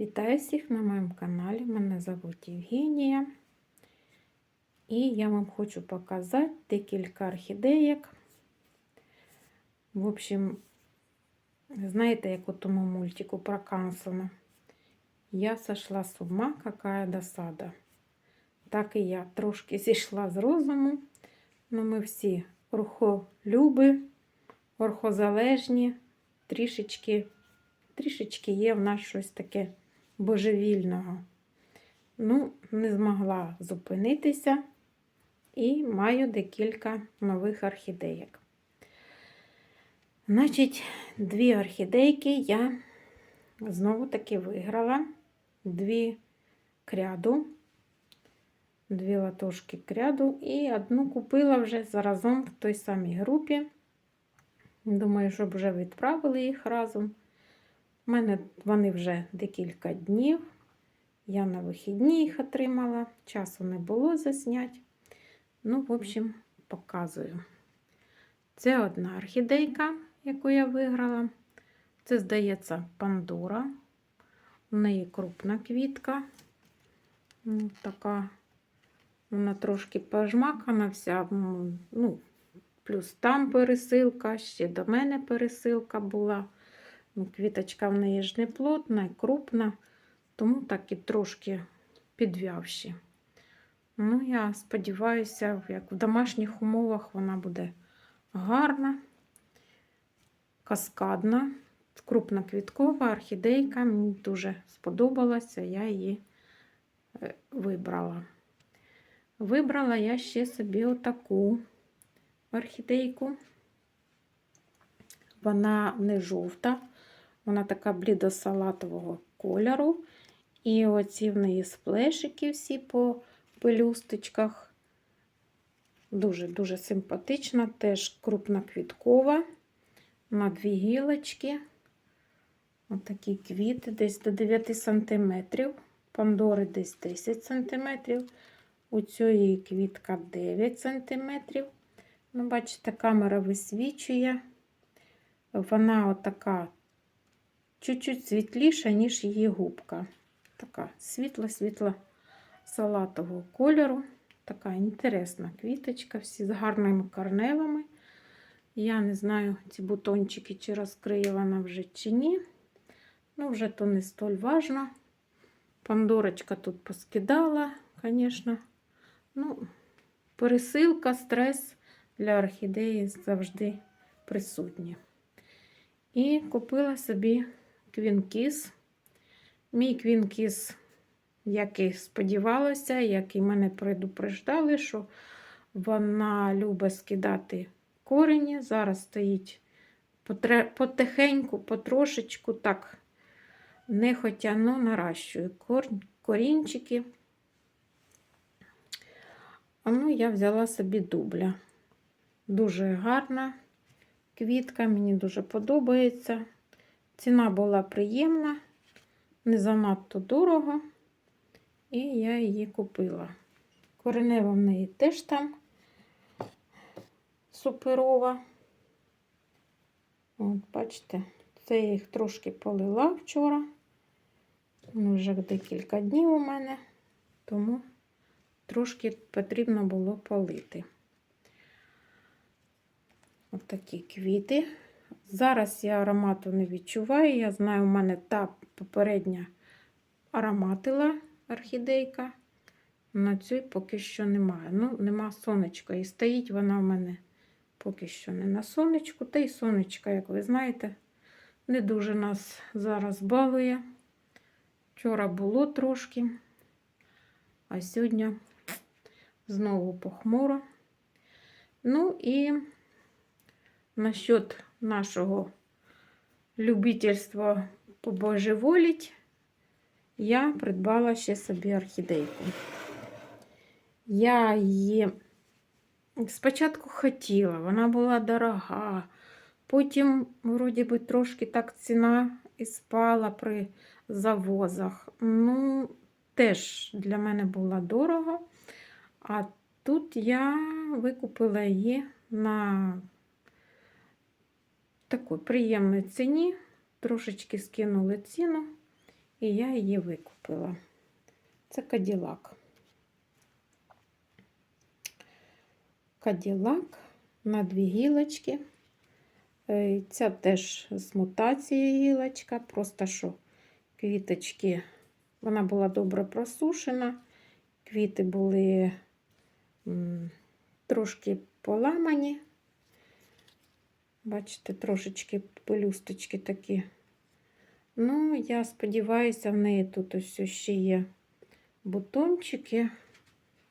Вітаю всіх на моєму каналі. Мене звуть Євгенія. І я вам хочу показати декілька орхідеїк. В общем, знаєте, як у тому мультику про Кансона. Я сошла з ума, какая досада. Так і я трошки зійшла з розуму. Ну, ми всі орхолюби, орхозалежні, трішечки, трішечки є в нас щось таке божевільного. Ну, не змогла зупинитися і маю декілька нових орхідеїк. Значить, дві орхідейки я знову таки виграла. Дві кряду, дві латошки кряду і одну купила вже заразом в той самій групі. Думаю, щоб вже відправили їх разом. У мене вони вже декілька днів. Я на вихідні їх отримала, часу не було засняти. Ну, в общем, показую. Це одна орхідейка, яку я виграла. Це, здається, Пандора. У неї крупна квітка. Ну, така, вона трошки пожмакана вся. Ну, плюс там пересилка, ще до мене пересилка була. Квіточка в неї ж не плотна, крупна, тому так і трошки підв'явші. Ну, я сподіваюся, як в домашніх умовах вона буде гарна, каскадна, крупна квіткова орхідейка. Мені дуже сподобалася, я її е, вибрала. Вибрала я ще собі отаку орхідейку. Вона не жовта, вона така блідо-салатового кольору. І оці в неї сплешики всі по пелюсточках. Дуже-дуже симпатична, теж крупна квіткова, на дві гілочки. Отакі квіти, десь до 9 см, пандори десь 10 см. У цієї квітка 9 см. Ну, бачите, камера висвічує. Вона отака чуть-чуть світліша, ніж її губка. Така світла-світла салатового кольору. Така інтересна квіточка, всі з гарними корневами. Я не знаю, ці бутончики, чи розкриє вона вже чи ні. Ну, вже то не столь важно. Пандорочка тут поскидала, звісно. Ну, пересилка, стрес для орхідеї завжди присутні. І купила собі квінкіс. Мій квінкіс, як і сподівалася, як і мене предупреждали, що вона любить скидати корені. Зараз стоїть потихеньку, потрошечку, так, нехотя, ну, наращую корінчики. А ну, я взяла собі дубля. Дуже гарна квітка, мені дуже подобається. Ціна була приємна, не занадто дорого, і я її купила. Коренева в неї теж там суперова. От, бачите, це я їх трошки полила вчора. Ну, вже декілька днів у мене, тому трошки потрібно було полити. Ось такі квіти. Зараз я аромату не відчуваю. Я знаю, у мене та попередня ароматила орхідейка. На цій поки що немає. Ну, нема сонечка. І стоїть вона в мене поки що не на сонечку. Та й сонечка, як ви знаєте, не дуже нас зараз балує. Вчора було трошки, а сьогодні знову похмуро. Ну і насчет нашого любительства побожеволіть, я придбала ще собі орхідейку. Я її спочатку хотіла, вона була дорога, потім, вроді би, трошки так ціна і спала при завозах. Ну, теж для мене була дорого. А тут я викупила її на такій приємній ціні. Трошечки скинули ціну. і я її викупила. Це каділак. Каділак на дві гілочки. Е, Ця теж з мутацією гілочка, просто що квіточки, вона була добре просушена, квіти були трошки поламані. Бачите, трошечки пелюсточки такі. Ну, я сподіваюся, в неї тут ось ще є бутончики.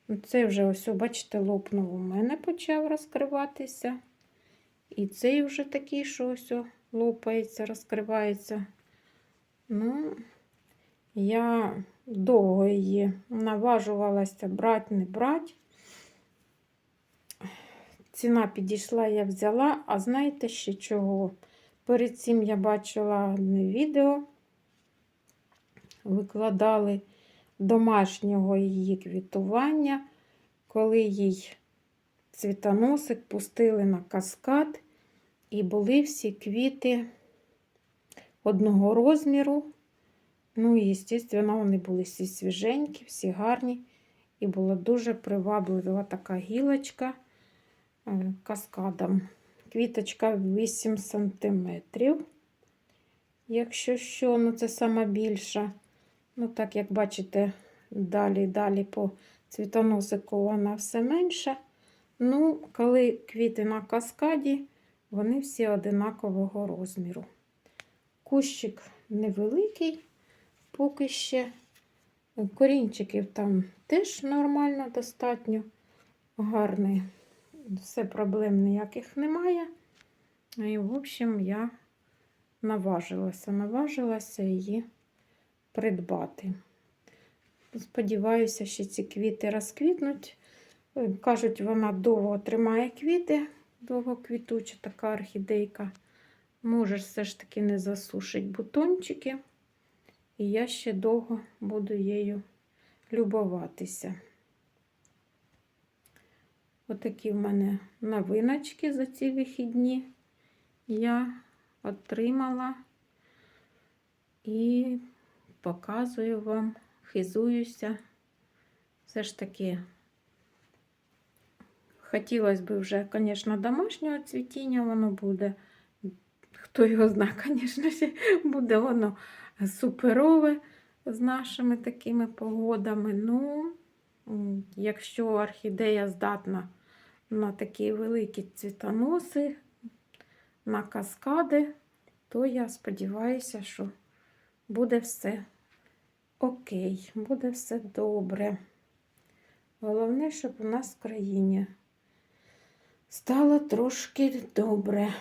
Ну, Це вже ось, бачите, лопнув у мене почав розкриватися. І цей вже такий, що ось лопається, розкривається. Ну, я довго її наважувалася брати, не брати. Ціна підійшла, я взяла, а знаєте ще чого? Перед цим я бачила одне відео, викладали домашнього її квітування, коли їй цвітоносик пустили на каскад, і були всі квіти одного розміру. Ну, і, звісно, вони були всі свіженькі, всі гарні. І була дуже приваблива така гілочка каскадом. Квіточка 8 см. Якщо що, ну це сама більша. Ну, так, як бачите, далі далі по цвітоносику вона все менша. Ну, коли квіти на каскаді, вони всі одинакового розміру. Кущик невеликий, поки ще. Корінчиків там теж нормально, достатньо гарний. Все проблем ніяких немає. І, в общем, я наважилася, наважилася її придбати. Сподіваюся, що ці квіти розквітнуть. Кажуть, вона довго тримає квіти, довго квітуча така орхідейка. Може, все ж таки не засушить бутончики. І я ще довго буду її любуватися. Отакі в мене новиночки за ці вихідні я отримала і показую вам, хизуюся. Все ж таки, хотілося б вже, звісно, домашнього цвітіння воно буде. Хто його знає, звісно, буде воно суперове з нашими такими погодами. Ну, якщо орхідея здатна на такі великі цвітоноси, на каскади, то я сподіваюся, що буде все окей, буде все добре. Головне, щоб у нас в країні стало трошки добре.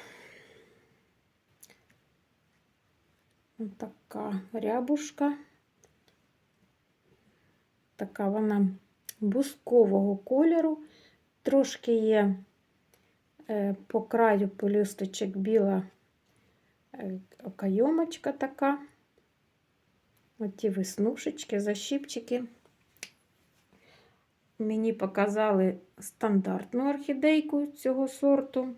Така рябушка. Така вона бускового кольору. Трошки є е, по краю пелюсточок біла е, окайомочка така. Оті веснушечки, защіпчики. Мені показали стандартну орхідейку цього сорту.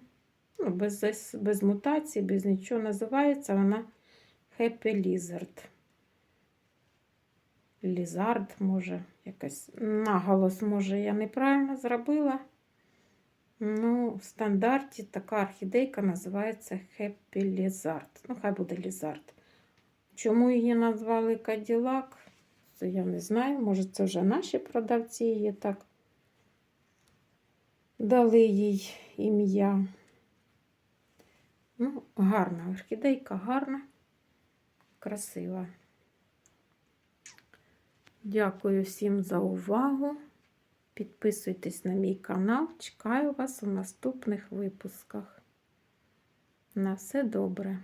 Ну, без, без мутацій, без нічого називається вона Happy Lizard. Лізард, може, якась наголос, може, я неправильно зробила. Ну, в стандарті така орхідейка називається Happy Lizard. Ну, хай буде Lizard. Чому її назвали Каділак? Це я не знаю. Може, це вже наші продавці її так дали їй ім'я. Ну, гарна орхідейка, гарна, красива. Дякую всім за увагу. Підписуйтесь на мій канал. Чекаю вас у наступних випусках. На все добре!